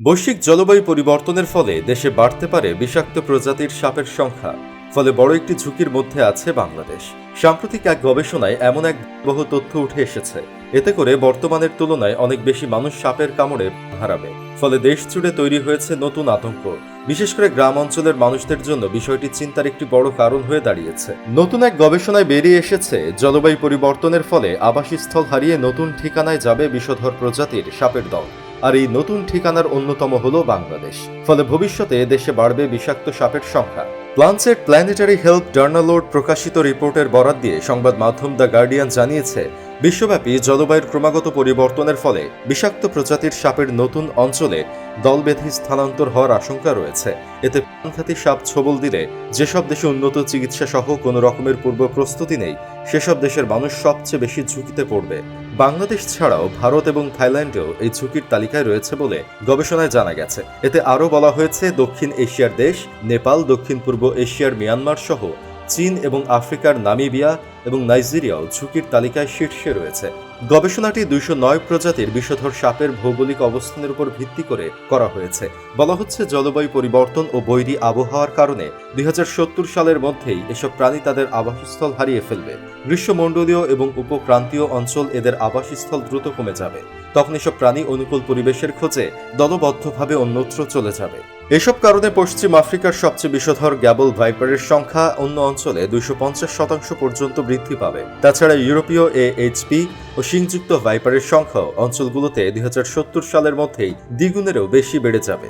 বৈশ্বিক জলবায়ু পরিবর্তনের ফলে দেশে বাড়তে পারে বিষাক্ত প্রজাতির সাপের সংখ্যা, ফলে বড় একটি ঝুঁকির মধ্যে আছে বাংলাদেশ। সাম্প্রতিক এক গবেষণায় এমন এক বহু তথ্য উঠে এসেছে। এতে করে বর্তমানের তুলনায় অনেক বেশি মানুষ সাপের কামড়ে হারাবে, ফলে দেশ জুড়ে তৈরি হয়েছে নতুন আতঙ্ক। বিশেষ করে গ্রাম অঞ্চলের মানুষদের জন্য বিষয়টি চিন্তার একটি বড় কারণ হয়ে দাঁড়িয়েছে। নতুন এক গবেষণায় বেরিয়ে এসেছে, জলবায়ু পরিবর্তনের ফলে আবাসস্থল হারিয়ে নতুন ঠিকানায় যাবে বিষধর প্রজাতির সাপের দল। আর এই নতুন ঠিকানার অন্যতম হল বাংলাদেশ। ফলে ভবিষ্যতে দেশে বাড়বে বিষাক্ত সাপের সংখ্যা। প্লান্সেট প্ল্যানেটারি হেলথ জার্নালোড প্রকাশিত রিপোর্টের বরাদ দিয়ে সংবাদ মাধ্যম দ্য গার্ডিয়ান জানিয়েছে বিশ্বব্যাপী জলবায়ুর ক্রমাগত পরিবর্তনের ফলে বিষাক্ত প্রজাতির সাপের নতুন অঞ্চলে দল বেঁধে স্থানান্তর হওয়ার আশঙ্কা রয়েছে। এতে প্রাণঘাতী সাপ ছবল দিলে যেসব দেশে উন্নত চিকিৎসা সহ কোনো রকমের পূর্ব প্রস্তুতি নেই, সেসব দেশের মানুষ সবচেয়ে বেশি ঝুঁকিতে পড়বে। বাংলাদেশ ছাড়াও ভারত এবং থাইল্যান্ডেও এই ঝুঁকির তালিকায় রয়েছে বলে গবেষণায় জানা গেছে। এতে আরও বলা হয়েছে, দক্ষিণ এশিয়ার দেশ, নেপাল দক্ষিণ পূর্ব এশিয়ার মিয়ানমার সহ চীন এবং আফ্রিকার নামিবিয়া এবং নাইজেরিয়াও ঝুঁকির তালিকায় শীর্ষে রয়েছে। গবেষণাটি দুইশো নয় প্রজাতির বিষধর সাপের ভৌগোলিক অবস্থানের উপর ভিত্তি করে করা হয়েছে। বলা হচ্ছে, জলবায়ু পরিবর্তন ও বৈরী আবহাওয়ার কারণে দুই হাজার সত্তর সালের মধ্যেই এসব প্রাণী তাদের আবাসস্থল হারিয়ে ফেলবে। গ্রীষ্মমণ্ডলীয় এবং উপক্রান্তীয় অঞ্চল এদের আবাসস্থল দ্রুত কমে যাবে। তখন এসব প্রাণী অনুকূল পরিবেশের খোঁজে দলবদ্ধভাবে অন্যত্র চলে যাবে। এসব কারণে পশ্চিম আফ্রিকার সবচেয়ে বিষধর গ্যাবল ভাইপারের সংখ্যা অন্য অঞ্চলে দুইশো পঞ্চাশ শতাংশ পর্যন্ত বৃদ্ধি পাবে। তাছাড়া ইউরোপীয় এএইচপি ও সিংযুক্ত ভাইপারের সংখ্যাও অঞ্চলগুলোতে দুই হাজার সত্তর সালের মধ্যেই দ্বিগুণেরও বেশি বেড়ে যাবে।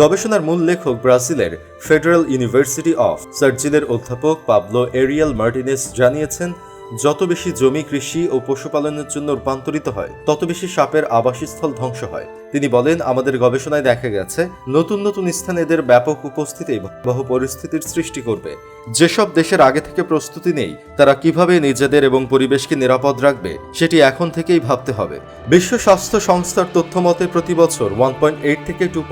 গবেষণার মূল লেখক ব্রাজিলের ফেডারেল ইউনিভার্সিটি অফ সার্জিলের অধ্যাপক পাবলো এরিয়াল মার্টিনেস জানিয়েছেন যত বেশি জমি, কৃষি ও পশুপালনের জন্য রূপান্তরিত হয়, তত বেশি সাপের আবাসস্থল ধ্বংস হয়। তিনি বলেন, আমাদের গবেষণায় দেখা গেছে, নতুন নতুন স্থানে এদের ব্যাপক উপস্থিতি বহু পরিস্থিতির সৃষ্টি করবে। যেসব দেশের আগে থেকে প্রস্তুতি নেই, তারা কীভাবে নিজেদের এবং পরিবেশকে নিরাপদ রাখবে, সেটি এখন থেকেই ভাবতে হবে। বিশ্ব স্বাস্থ্য সংস্থার তথ্য মতে, প্রতি বছর ওয়ান থেকে টু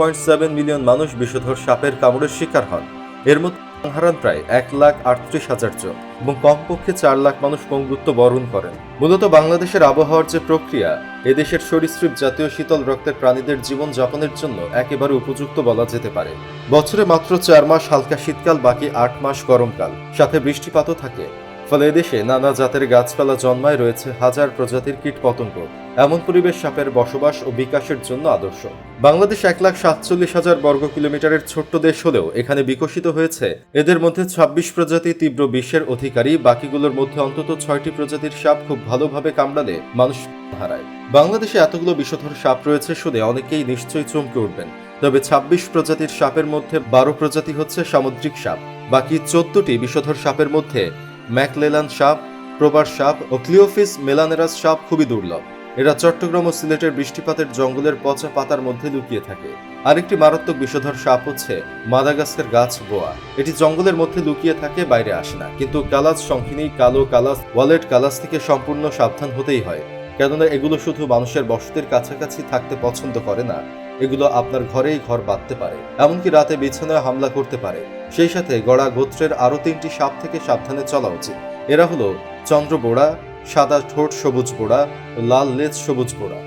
মিলিয়ন মানুষ বিষধর সাপের কামড়ের শিকার হন। এর মধ্যে হারান প্রায় এক লাখ আটত্রিশ হাজার জন এবং কমপক্ষে চার লাখ মানুষ পঙ্গুত্ব বরণ করেন। মূলত বাংলাদেশের আবহাওয়ার যে প্রক্রিয়া, এদেশের সরীসৃপ জাতীয় শীতল রক্তের প্রাণীদের জীবন যাপনের জন্য একেবারে উপযুক্ত বলা যেতে পারে। বছরে মাত্র চার মাস হালকা শীতকাল, বাকি আট মাস গরমকাল। সাথে বৃষ্টিপাতও থাকে। ফলে এদেশে নানা জাতের গাছপালা জন্মায় রয়েছে হাজার প্রজাতির কীট পতঙ্গ। এমন পরিবেশ সাপের বসবাস ও বিকাশের জন্য আদর্শ। বাংলাদেশ এক লাখ সাতচল্লিশ হাজার বর্গ কিলোমিটারের ছোট্ট দেশ হলেও এখানে বিকশিত হয়েছে। এদের মধ্যে ছাব্বিশ প্রজাতি তীব্র বিশ্বের অধিকারী, বাকিগুলোর মধ্যে অন্তত ছয়টি প্রজাতির সাপ খুব ভালোভাবে কামড়ালে মানুষ হারায়। বাংলাদেশে এতগুলো বিষধর সাপ রয়েছে শুনে অনেকেই নিশ্চয়ই চমকে উঠবেন। তবে ছাব্বিশ প্রজাতির সাপের মধ্যে বারো প্রজাতি হচ্ছে সামুদ্রিক সাপ। বাকি চোদ্দটি বিষধর সাপের মধ্যে ম্যাকলেলান সাপ প্রবার সাপ ও ক্লিওফিস মেলানেরাস সাপ খুবই দুর্লভ। এরা চট্টগ্রাম ও সিলেটের বৃষ্টিপাতের জঙ্গলের পচা পাতার মধ্যে লুকিয়ে থাকে। আরেকটি মারাত্মক বিষধর সাপ হচ্ছে মাদাগাস্কার গাছ বোয়া। এটি জঙ্গলের মধ্যে লুকিয়ে থাকে, বাইরে আসে না। কিন্তু কালাস শঙ্খিনী কালো কালাস ওয়ালেট কালাস থেকে সম্পূর্ণ সাবধান হতেই হয়। কেননা এগুলো শুধু মানুষের বসতির কাছাকাছি থাকতে পছন্দ করে না। এগুলো আপনার ঘরেই ঘর বাঁধতে পারে, এমনকি রাতে বিছানায় হামলা করতে পারে। সেই সাথে গড়া গোত্রের আরও তিনটি সাপ থেকে সাবধানে চলা উচিত। এরা হলো চন্দ্রবোড়া, সাদা ঠোঁট সবুজ বোড়া, লাল লেজ সবুজ বোড়া।